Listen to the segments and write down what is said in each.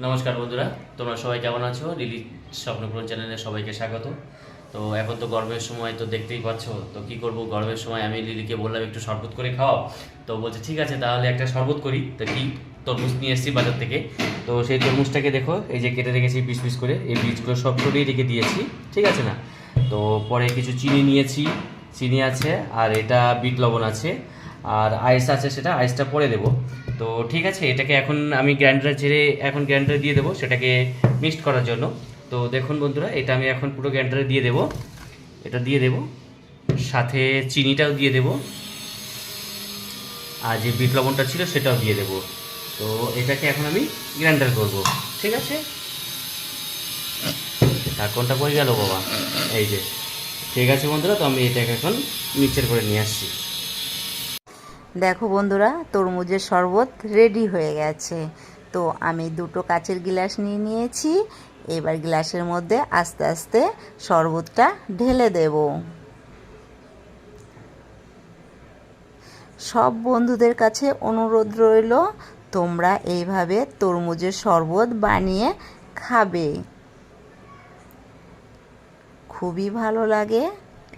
নমস্কার বন্ধুরা, তোমরা সবাই কেমন আছো? লিলি স্বপ্নপূরণ চ্যানেলে সবাইকে স্বাগত। তো এখন তো গরমের সময় তো দেখতেই পাচ্ছ, তো কি করব? গরমের সময় আমি লিলিকে বললাম, একটু শরবত করে খাও। তো বলছে, ঠিক আছে, তাহলে একটা শরবত করি। তো কি তরমুজ নিয়ে এসেছি বাজার থেকে। তো সেই তরমুজটাকে দেখো, এই যে কেটে রেখেছি পিস পিস করে, এই বীজগুলো সব সরিয়ে রেখে দিয়েছি, ঠিক আছে না? তো পরে কিছু চিনি নিয়েছি, চিনি আছে, আর এটা বিট লবণ আছে। আর আইস আছে সেটা আইসটা পরে দেবো। তো ঠিক আছে, এটাকে এখন আমি গ্রাইন্ডারে ছেড়ে এখন গ্রাইন্ডারে দিয়ে দেবো, সেটাকে মিক্সড করার জন্য। তো দেখুন বন্ধুরা, এটা আমি এখন পুরো গ্রাইন্ডারে দিয়ে দেবো। এটা দিয়ে দেবো, সাথে চিনিটাও দিয়ে দেবো। আর যে বিট লবণটা ছিল সেটাও দিয়ে দেবো। তো এটাকে এখন আমি গ্রাইন্ডার করব। ঠিক আছে? আর কোনটা পড়ে গেল বাবা? এই যে। ঠিক আছে বন্ধুরা, তো আমি এটাকে এখন মিক্সার করে নিয়ে আসছি। দেখো বন্ধুরা, তরমুজের শরবত রেডি হয়ে গেছে। তো আমি দুটো কাচের গ্লাস নিয়ে নিয়েছি। এবার গ্লাসের মধ্যে আস্তে আস্তে শরবতটা ঢেলে দেব। সব বন্ধুদের কাছে অনুরোধ রইল, তোমরা এইভাবে তরমুজের শরবত বানিয়ে খাবে। খুবই ভালো লাগে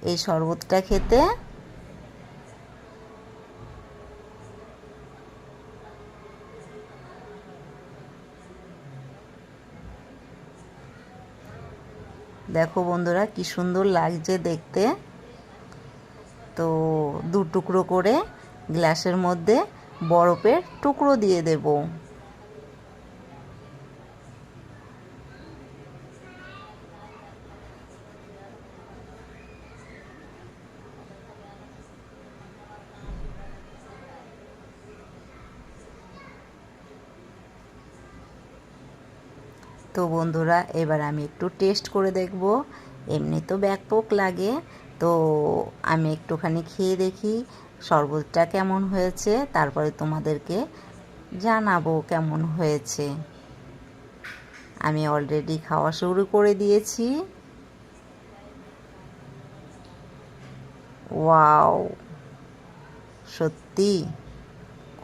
এই শরবতটা খেতে। দেখো বন্ধুরা, কি সুন্দর লাগছে দেখতে। তো দু টুকরো করে গ্লাসের মধ্যে বরফের টুকরো দিয়ে দেব। তো বন্ধুরা, এবার আমি একটু টেস্ট করে দেখব। এমনি তো ব্যাকপোক লাগে। তো আমি একটুখানি খেয়ে দেখি, শরবতটা কেমন হয়েছে, তারপরে তোমাদেরকে জানাব কেমন হয়েছে। আমি অলরেডি খাওয়া শুরু করে দিয়েছি। ওয়াও! সত্যি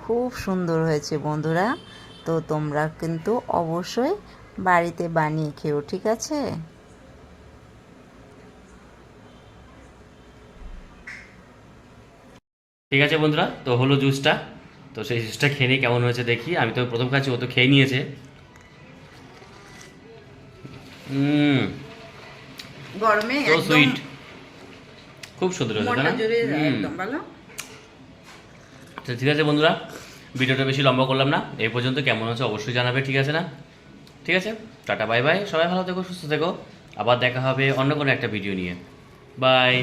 খুব সুন্দর হয়েছে বন্ধুরা। তো তোমরা কিন্তু অবশ্যই বাড়িতে বানিয়ে খেও ঠিক আছে? ঠিক আছে বন্ধুরা তো হলো জুসটা। তো সেই জুসটা খেয়ে নিই কেমন হয়েছে দেখি। আমি তো প্রথম খাচ্ছি ও তো খেয়ে নিয়েছে। হুম গরমে তো সুইট খুব সুন্দর হয়েছে না? তো ঠিক আছে বন্ধুরা ভিডিওটা বেশি লম্বা করলাম না। এই পর্যন্ত কেমন হচ্ছে অবশ্যই জানাবে ঠিক আছে না? ঠিক আছে? Tata, bye bye. সবাই ভালো থেকো, সুস্থ থেকো। আবার দেখা হবে অন্য কোনো একটা ভিডিও নিয়ে। বাই